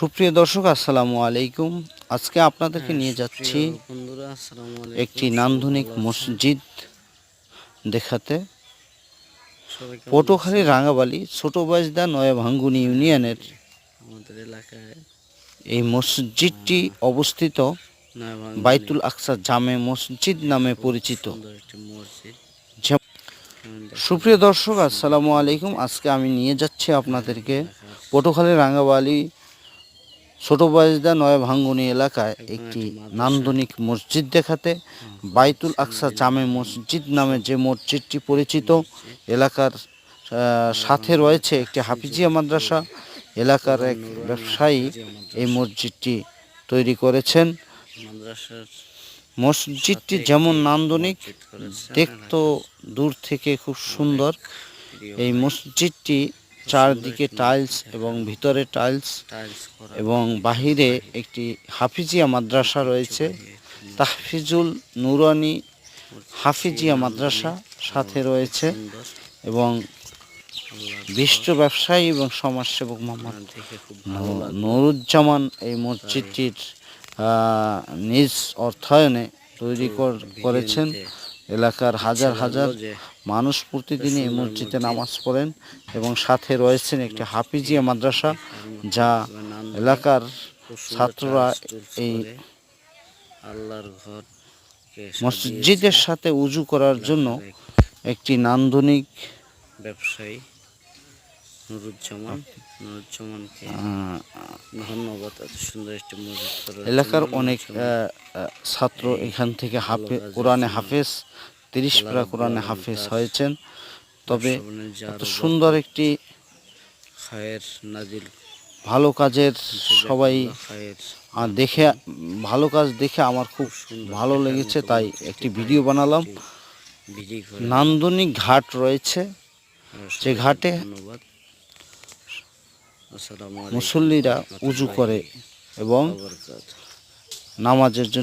সুপ্রিয় দর্শক আসসালামু আলাইকুম। আজকে আপনাদেরকে নিয়ে যাচ্ছি আসসালামু আলাইকুম। একটি নান্দনিক মসজিদ দেখাতে। পটুখালী রাঙাবালি ছোট বাজদা নয়া ভাঙ্গুনি ইউনিয়নের আমাদের এলাকায় এই মসজিদটি অবস্থিত বাইতুল আকসা জামে মসজিদ নামে পরিচিত। সুপ্রিয় দর্শক আসসালামু আলাইকুম। আজকে আমি নিয়ে যাচ্ছি আপনাদেরকে পটুখালী রাঙাবালি ছোট বাজদা নয়া ভাঙ্গুনি এলাকায় একটি নান্দনিক মসজিদ দেখাতে বাইতুল আকসা জামে মসজিদ নামে যে মসজিদটি পরিচিত এলাকার সাথে রয়েছে একটি হাফিজিয়া মাদ্রাসা। এলাকার এক ব্যবসায়ী এই মসজিদটি তৈরি করেছেন। মসজিদটি যেমন নান্দনিক মসজিদ দেখতো দূর থেকে খুব সুন্দর। এই মসজিদটি চারদিকে টাইলস এবং ভিতরে টাইলস এবং বাহিরে একটি হাফিজিয়া মাদ্রাসা রয়েছে। তাহফিজুল নুরানি হাফিজিয়া মাদ্রাসা সাথে রয়েছে এবং বিশ্ব ব্যবসায়ী এবং সমাজসেবক মোহাম্মদ নুরুজ্জামান এই মসজিদটির নিজ অর্থায়নে তৈরি কর- করেছেন। এলাকার হাজার হাজার মানুষ প্রতিদিন এই মসজিদে নামাজ পড়েন এবং সাথে রয়েছেন একটি হাফিজিয়া মাদ্রাসা যা এলাকার ছাত্ররা এই আল্লাহর মসজিদের সাথে উজু করার জন্য একটি নান্দনিক ব্যবসায়ী নুরুজ্জামান। নুরুজ্জামানকে ধন্যবাদ এত সুন্দর একটি মসজিদ এলাকার অনেক ছাত্র এখান থেকে হাফে কোরআনে হাফেজ তিরিশ পারা কোরআনে হাফেজ হয়েছেন। তবে এত সুন্দর একটি খায়ের নাজিল ভালো কাজের সবাই দেখে ভালো কাজ দেখে আমার খুব ভালো লেগেছে তাই একটি ভিডিও বানালাম। নান্দনিক ঘাট রয়েছে। যে ঘাটে মুসল্লিরা উজু করে এবং নামাজের জন্য